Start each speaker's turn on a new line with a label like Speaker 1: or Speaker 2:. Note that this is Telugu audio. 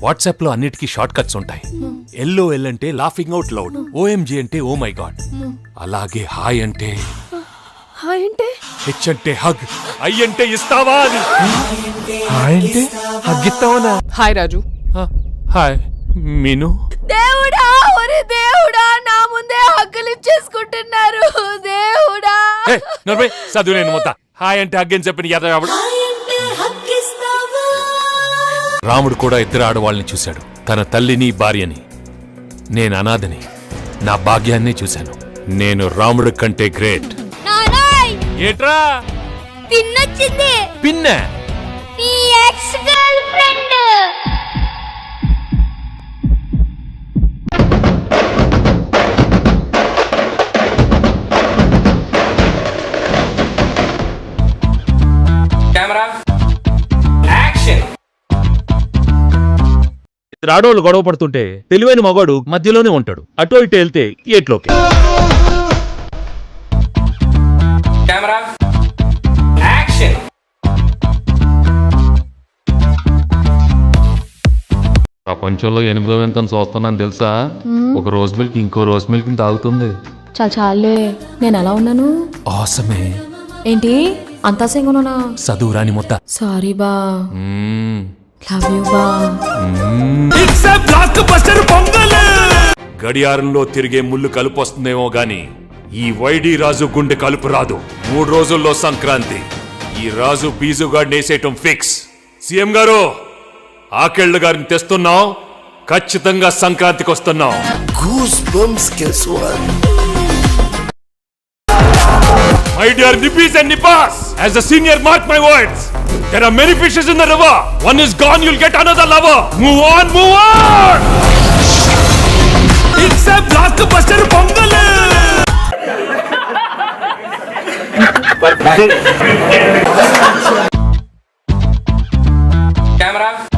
Speaker 1: వాట్సాప్లో అన్నిటికీ షార్ట్ కట్స్ ఉంటాయి. ఎల్లో ఎల్ అంటే లాఫింగ్ అవుట్ లౌడ్ ఓఎంజీ అంటే ఓ మై గాడ్ అలాగే హాయ్ అంటే
Speaker 2: హాయ్ అంటే?
Speaker 1: హెచ్ అంటే హగ్ ఐ అంటే ఇస్తావా అని హాయ్ అంటే హగ్ ఇస్తావా
Speaker 2: హాయ్ రాజు
Speaker 1: హాయ్ మీను
Speaker 2: దేవుడా ఒరే దేవుడా నా ముందే హక్కులు ఇచ్చేసుకుంటున్నారు. దేవుడా.
Speaker 1: నోర్మై, చదువు నేను మొత్త హాయ్ అంటే హగ్ అని చెప్పిన యాదవ్ రాముడు కూడా ఇద్దరు ఆడవాళ్ళని చూశాడు. తన తల్లిని భార్యని. నేను అనాథని. నా భాగ్యాన్ని చూశాను. నేను రాముడి కంటే గ్రేట్. ఏట్రా?
Speaker 3: పిన్నొచ్చింది.
Speaker 1: పిన్న?
Speaker 4: ఆడవాళ్ళు గొడవ పడుతుంటే తెలివైన మగాడు మధ్యలోనే ఉంటాడు. అటు ఇటు వెళ్తే ఏట్లోకి
Speaker 5: కెమెరా. యాక్షన్.
Speaker 4: ప్రపంచంలో ఎనిమిదో ఎంత చూస్తున్నాను తెలుసా? ఒక రోజు మిల్క్ ఇంకో రోజు మిల్క్ తాగుతుంది.
Speaker 2: చాలా చాలే నేను ఎలా ఉన్నాను?
Speaker 1: ఆసమే.
Speaker 2: ఏంటి? అంతా సింగునా
Speaker 1: చదువు రాని మొత్త
Speaker 2: సారీ బా. లవ్ యూ బా
Speaker 1: గడియారంలో తిరిగే ముళ్ళు కలుపు వస్తుందేమో గాని ఈ వైడి రాజు గుండె కలుపు రాదు. మూడు రోజుల్లో సంక్రాంతి. ఈ రాజు పీజుగాడిని వేసేయటం ఫిక్స్. సీఎం గారు ఆకెళ్ళు గారిని తెస్తున్నాం. ఖచ్చితంగా సంక్రాంతికి వస్తున్నాం
Speaker 6: Goosebumps, guess what?
Speaker 1: My dear Nipis and Nipas, as a senior, mark my words. There are many fishes in the river. One is gone, you'll get another lover. Move on, move on! It's a blockbuster pongal!
Speaker 5: Camera